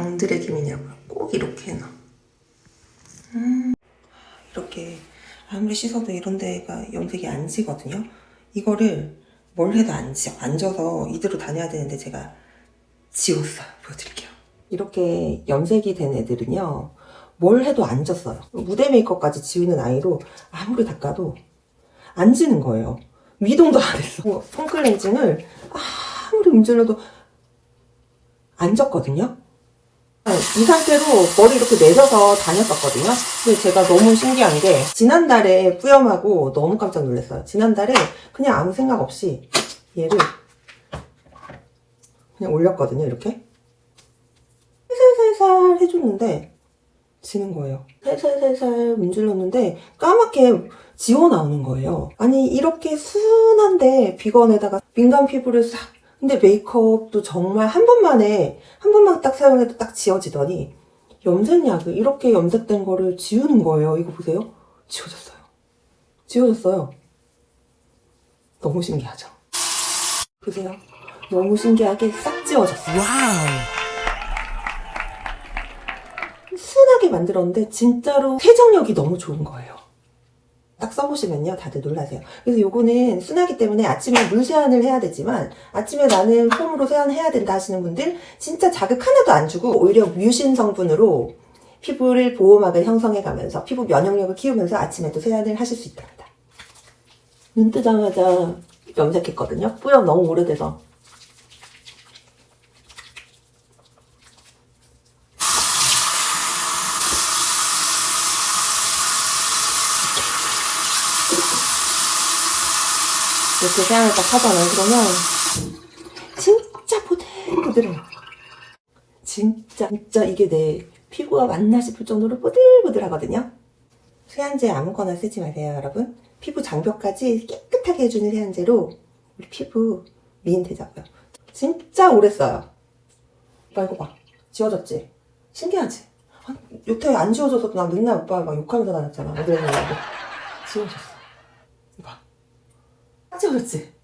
강들의 김이냐고요. 꼭 이렇게 해놔. 음, 이렇게 아무리 씻어도 이런 데가 염색이 안 지거든요. 이거를 뭘 해도 안 지요. 안 져서 이대로 다녀야 되는데 제가 지웠어요. 보여드릴게요. 이렇게 염색이 된 애들은요. 뭘 해도 안 졌어요. 무대 메이크업까지 지우는 아이로 아무리 닦아도 안 지는 거예요. 미동도 안 했어. 폼 클렌징을 아무리 문질러도 안 졌거든요. 이 상태로 머리 이렇게 내려서 다녔었거든요. 근데 제가 너무 신기한 게 지난달에 뿌염하고 너무 깜짝 놀랐어요. 지난달에 그냥 아무 생각 없이 얘를 그냥 올렸거든요. 이렇게 살살살살 해줬는데 지는 거예요. 살살살살 문질렀는데 까맣게 지워 나오는 거예요. 아니 이렇게 순한데 비건에다가 민감 피부를 싹 근데 메이크업도 정말 한 번만에 한 번만 딱 사용해도 딱 지워지더니 염색약을 이렇게 염색된 거를 지우는 거예요. 이거 보세요. 지워졌어요. 지워졌어요. 너무 신기하죠? 보세요. 너무 신기하게 싹 지워졌어요. 순하게 만들었는데 진짜로 세정력이 너무 좋은 거예요. 딱 써보시면요 다들 놀라세요. 그래서 요거는 순하기 때문에 아침에 물 세안을 해야 되지만 아침에 나는 폼으로 세안해야 된다 하시는 분들 진짜 자극 하나도 안 주고 오히려 뮤신 성분으로 피부를 보호막을 형성해 가면서 피부 면역력을 키우면서 아침에도 세안을 하실 수 있답니다. 눈 뜨자마자 염색했거든요. 뿌염 너무 오래돼서. 이렇게 세안을 딱 하잖아요. 그러면 진짜 보들보들해요. 진짜 진짜 이게 내 피부가 맞나 싶을 정도로 보들보들하거든요. 세안제 아무거나 쓰지 마세요, 여러분. 피부 장벽까지 깨끗하게 해주는 세안제로 우리 피부 미인 되자고요. 진짜 오래 써요. 오빠 이거 봐. 지워졌지? 신기하지? 아, 여태 안 지워져서 나 맨날 오빠 막 욕하면서 다녔잖아. 어디서 나고 지워졌어. 봐. 딱 지워졌지?